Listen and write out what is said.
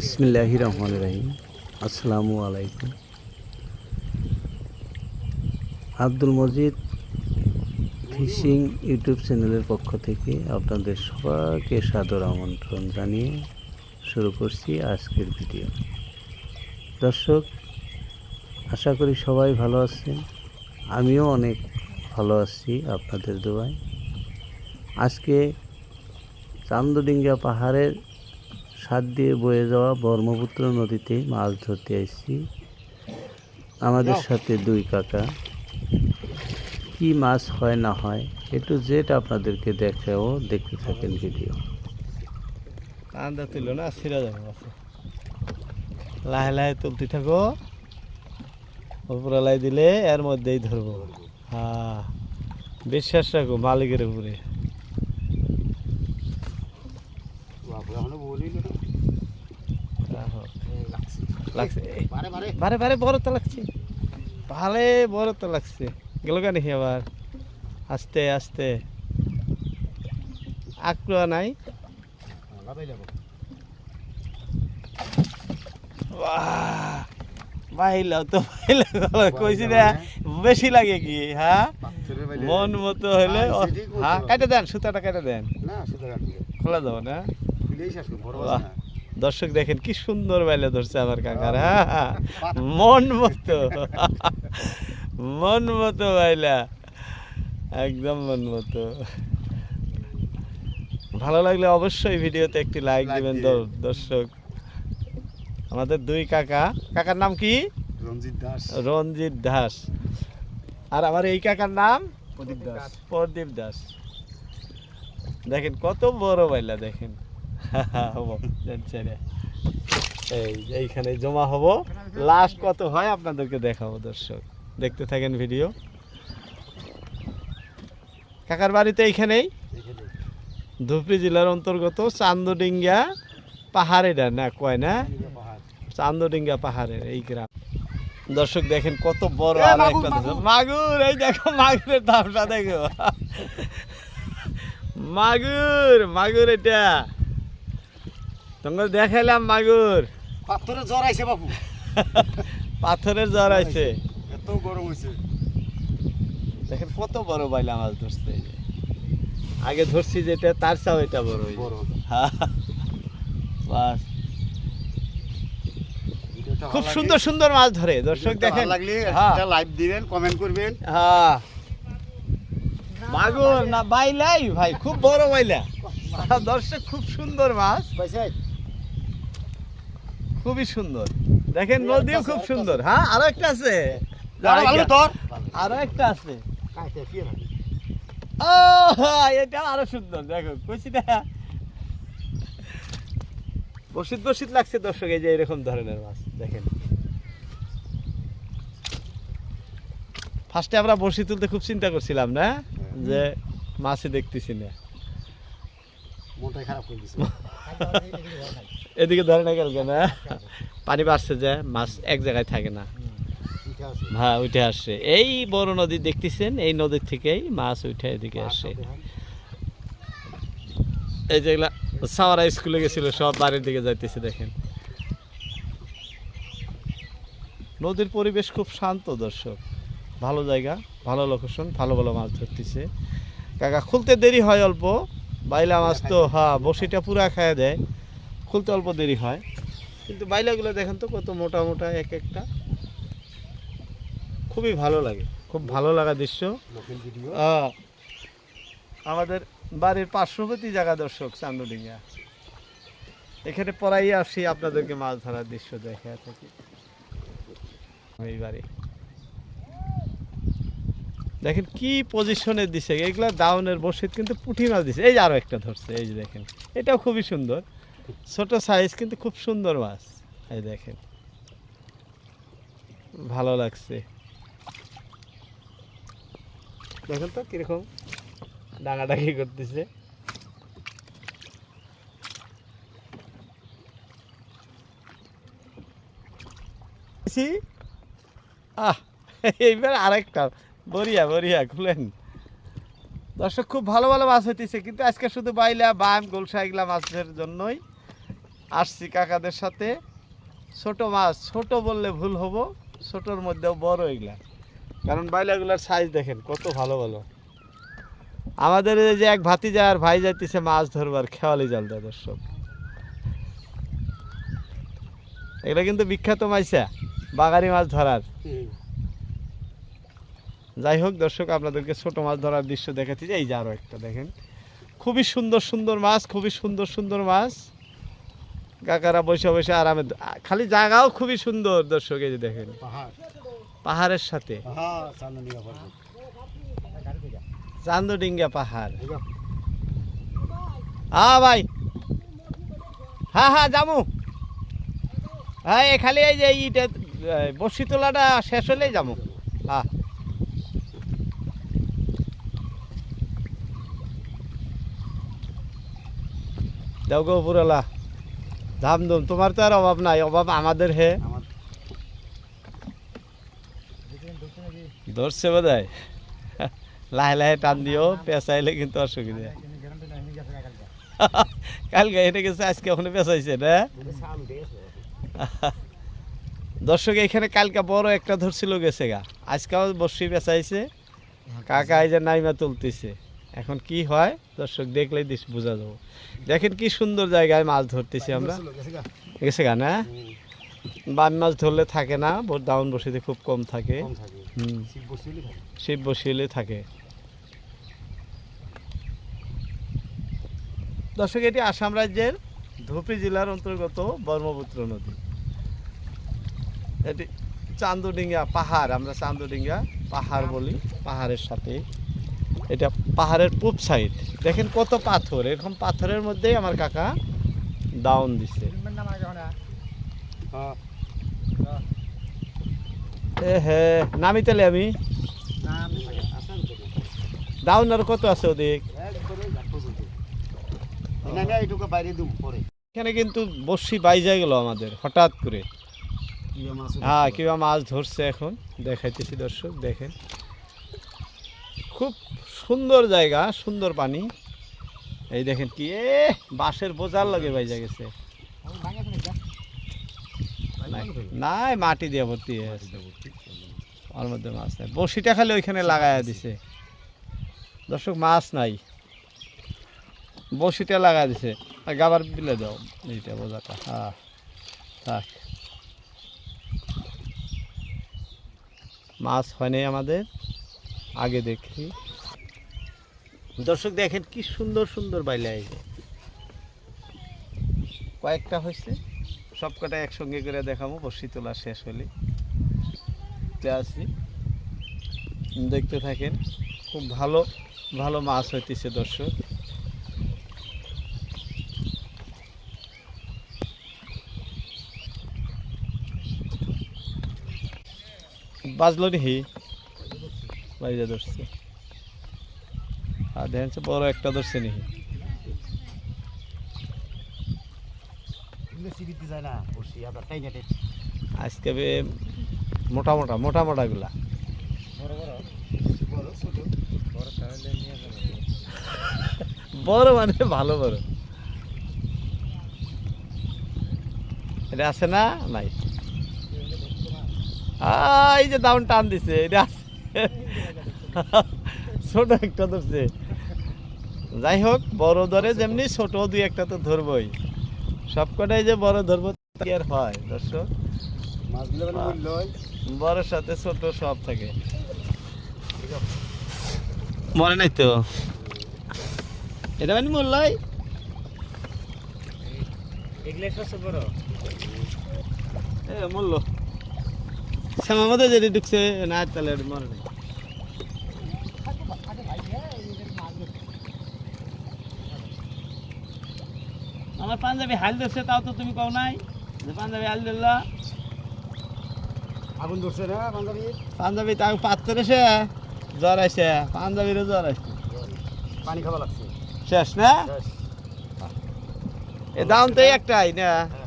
বিসমিল্লাহি রহমান রাহিম। আসসালামু আলাইকুম। আব্দুল মজিদ ফিশিং ইউটিউব চ্যানেলের পক্ষ থেকে আপনাদের সবাইকে সাদর আমন্ত্রণ জানিয়ে শুরু করছি আজকের ভিডিও। দর্শক, আশা করি সবাই ভালো আছেন। আমিও অনেক ভালো আছি আপনাদের দোয়ায় আজকে চান্দডিঙ্গা পাহাড়ের সাত দিয়ে বয়ে যাওয়া ব্রহ্মপুত্র নদীতে মাছ ধরতে এসেছি। আমাদের সাথে দুই কাকা। কি মাছ হয় না হয় একটু জেট আপনাদেরকে দেখাও দেখতে থাকেন ভিডিও। কান্দা তুল না যাবে আছে লাহে লাহে তুলতে থাকো। উপরালাই দিলে এর মধ্যেই ধরবো। হ্যাঁ বিশ্বাস রাখো মালিকের উপরে রাখো। লাগছে? বারে বারে। বড় তো লাগছে। ভালে বড় তো লাগছে। গেল কেন আবার? আস্তে আস্তে। আক্রোয়া নাই? তো বাহিলাও কইছি না বেশি লাগে কি হ্যাঁ? মন মতো হলে। হ্যাঁ কাটে দেন সুতাটা কাটে দেন। খোলা যাব না। দর্শক দেখেন কি সুন্দর বাইলে ধরছে আমার কাকার হ্যাঁ হ্যাঁ। মন মতো মন মতো বাইলা একদম মন মতো। ভালো লাগলে অবশ্যই ভিডিওতে একটি লাইক Like দিবেন। দর্শক। আমাদের দুই কাকা কাকার নাম কি? রঞ্জিত দাস। রঞ্জিত দাস। আর আমার এই কাকার নাম? প্রদীপ দাস। প্রদীপ দাস। দেখেন কত বড় বাইলা দেখেন। এই এইখানে জমা হব। লাস্ট কত হয় আপনাদেরকে দেখাবো দর্শক। দেখতে থাকেন ভিডিও কাকার বাড়িতে এইখানেই? ধুবড়ি জেলার অন্তর্গত চান্দডিঙ্গা পাহাড় এটা না কয় না? চান্দডিঙ্গা পাহাড়ের এই গ্রাম। দর্শক দেখেন কত বড় আর একটা মাগুর। মাগুর। এই দেখো মাগুরের দামটা দেখো। মাগুর মাগুর এটা। তোমাকে দেখাইলাম মাগুর। পাথরে জ্বর আইছে বাবু পাথরের জ্বর আছে এত গরম হয়েছে দেখেন কত বড় বাইলা মাছ ধরছে আগে ধরছি যেটা তার চাও এটা বড়। হ্যাঁ। বাস। খুব সুন্দর সুন্দর মাছ ধরে। দর্শক দেখেন। লাগলে হ্যাঁ। একটা লাইভ দিবেন কমেন্ট করবেন। হ্যাঁ। মাগুর না বাইলাই ভাই খুব বড় বাইলা। দর্শক খুব সুন্দর মাছ। পয়সা খুবই সুন্দর। দেখেন নদীও খুব সুন্দর। হ্যাঁ আরও একটা আছে। আরও একটা আছে। ও এটা আরও সুন্দর। দেখো কইছি না বসিত বসিত লাগছে দর্শক এই যে এরকম ধরনের মাছ দেখেন। ফার্স্টে আমরা বসি তুলতে খুব চিন্তা করছিলাম না? যে মাছই দেখতেছি না। মনটাই খারাপ করে দিছে। এদিকে ধরে না গেল কেন? পানি বাড়ছে যে মাছ এক জায়গায় থাকে না। হ্যাঁ উঠে আসছে এই বড় নদী দেখতেছেন? এই নদীর থেকেই মাছ উঠে এদিকে আসে। এই যেগুলা সাওয়ারা স্কুলে গেছিল সব বাড়ির দিকে যাইতেছে দেখেন। নদীর পরিবেশ খুব শান্ত দর্শক। ভালো জায়গা ভালো লোকেশন ভালো ভালো মাছ ধরতেছে। কাকা খুলতে দেরি হয় অল্প। বাইলা মাছ তো হ্যাঁ বসিটা পুরা খায় দেয়। খুলতে অল্প দেরি হয়। কিন্তু বাইলাগুলো দেখেন তো কত মোটা মোটা এক একটা। খুবই ভালো লাগে। খুব ভালো লাগা দৃশ্য। আমাদের বাড়ির পার্শ্ববর্তী জায়গা দর্শক চান্দডিঙ্গা। এখানে পড়াই আসি আপনাদেরকে মাছ ধরার দৃশ্য দেখে থাকি। এই বাড়ি। দেখেন কি পজিশনে দিছে। এগুলা ডাউনের বসিত কিন্তু পুঁটি মাছ দিছে। এই যে আরও একটা ধরছে। এই যে দেখেন। এটাও খুবই সুন্দর। ছোট সাইজ কিন্তু খুব সুন্দর মাছ। এই দেখেন। ভালো লাগছে। দেখেন তো কীরকম ডাঙাডাঙি করতেছে। আহ, এইবার আরেকটা। বরিয়া বরিয়া খুলেন। দর্শক, খুব ভালো ভালো মাছ হইতেছে, কিন্তু আজকে শুধু বাইলা বাম গোলসা এগুলা মাছের জন্যই। আসছি কাকাদের সাথে। ছোট মাছ ছোট বললে ভুল হব ছোটর মধ্যেও বড় এগুলা। কারণ বাইলাগুলার সাইজ দেখেন কত ভালো ভালো। আমাদের এই যে এক ভাতিজা আর ভাই যাইতেছে মাছ ধরবার খেয়ালি জাল দেয় দর্শক। এগুলা কিন্তু বিখ্যাত মাইসা বাগারি মাছ ধরার। যাই হোক দর্শক আপনাদেরকে ছোট মাছ ধরার দৃশ্য দেখাচ্ছি যে এই যে আরও একটা দেখেন। খুবই সুন্দর সুন্দর মাছ খুবই সুন্দর সুন্দর মাছ। কাকারা বসে বসে আরামে খালি জায়গাও খুবই সুন্দর দর্শক এই যে দেখেন। পাহাড়ের সাথে। হ্যাঁ চান্দডিঙ্গা পাহাড়। হ্যাঁ ভাই। হ্যাঁ হ্যাঁ যামু হ্যাঁ খালি এই যে ইটা বসি তোলাটা শেষ হলেই যাব হ্যাঁ যাও গো পুরালা ধাম ধুম তোমার তো আর অভাব নাই অভাব আমাদের হে। ধরছে বোধ হয় লাহে লাহে টান দিও পেঁচাইলে কিন্তু অসুবিধা। কালকে হেঁটে গেছে আজকে ওখানে পেঁচাইছে না? দর্শক এখানে কালকে বড় একটা ধরছিল গেছে গা। আজকেও বসি পেঁচাইছে। কাকা এই যে নাইমা তুলতেছে। এখন কি হয়? দর্শক দেখলেই দিস বোঝা যাব। দেখেন কি সুন্দর জায়গায় মাছ ধরতেছি আমরা। গেছে গা। গেছে গা না? বাম মাছ ধরলে থাকে না ডাউন বসিতে খুব কম থাকে। শিব বসিলে থাকে। দর্শক এটি আসাম রাজ্যের ধুপি জেলার অন্তর্গত ব্রহ্মপুত্র নদী। এটি চান্দুডিঙ্গা পাহাড় আমরা চান্দুডিঙ্গা পাহাড় বলি পাহাড়ের সাথে। এটা পাহাড়ের পূব সাইড। দেখেন কত পাথর এরকম পাথরের মধ্যেই আমার কাকা ডাউন দিছে। হ্যাঁ নামি তাহলে আমি। ডাউন আর কত আছে ওদিক? এখানে কিন্তু বসি বাইজা গেল আমাদের হঠাৎ করে। হ্যাঁ কিবা মাছ ধরছে এখন। দেখাইতেছি দর্শক দেখেন। খুব সুন্দর জায়গা, সুন্দর পানি। এই দেখেন কি, এ, বাঁশের বোঝার লাগে বাইজা গেছে। নাই- মাটি দিয়ে ভর্তি ওর মধ্যে মাছ নাই। বসিটা খালি ওইখানে লাগাইয়া দিছে। দর্শক, মাছ নাই। বসিটা লাগাই দিছে। গাবার বিলে দাও, এইটা বোঝাটা। হ্যাঁ থাক। মাছ হয়নি আমাদের। আগে দেখি। দর্শক দেখেন কি সুন্দর সুন্দর বাইলে আইছে। কয়েকটা হয়েছে সব কটা একসঙ্গে করে দেখাবো বসি তোলা শেষ হলে। আসি দেখতে থাকেন খুব ভালো ভালো মাছ হইতেছে দর্শক। বাজলো নি বাইরে ধরছে। আর দেখেন বড় একটা ধরছে নি। আজকে মোটা মোটা মোটা মোটা গুলা বড় মানে ভালো বড়। এটা আছে না? নাই। এই যে দাউন টান দিছে এটা আছে। ছোট একটা ধরছে। যাই হোক বড় ধরে যেমনি ছোট দুই একটা তো ধরবই। সব কটাই যে বড় ধরবো কি আর হয় দর্শক? বড়ের সাথে ছোট সব থাকে। মনে নাই তো? এটা মানে বড়। এ মূল্য। শ্যামার মধ্যে যদি ঢুকছে না তাহলে মনে নেই। আমার পাঞ্জাবি হাল ধরছে তাও তো তুমি কও নাই। যে পাঞ্জাবি হাল ধরল আগুন ধরছে না পাঞ্জাবি? পাঞ্জাবি তাও পাত্রেছে জ্বর আইছে পাঞ্জাবিরও জ্বর আইছে। পানি খাওয়া লাগছে। শেষ না? এ দাম তো একটাই না। হ্যাঁ।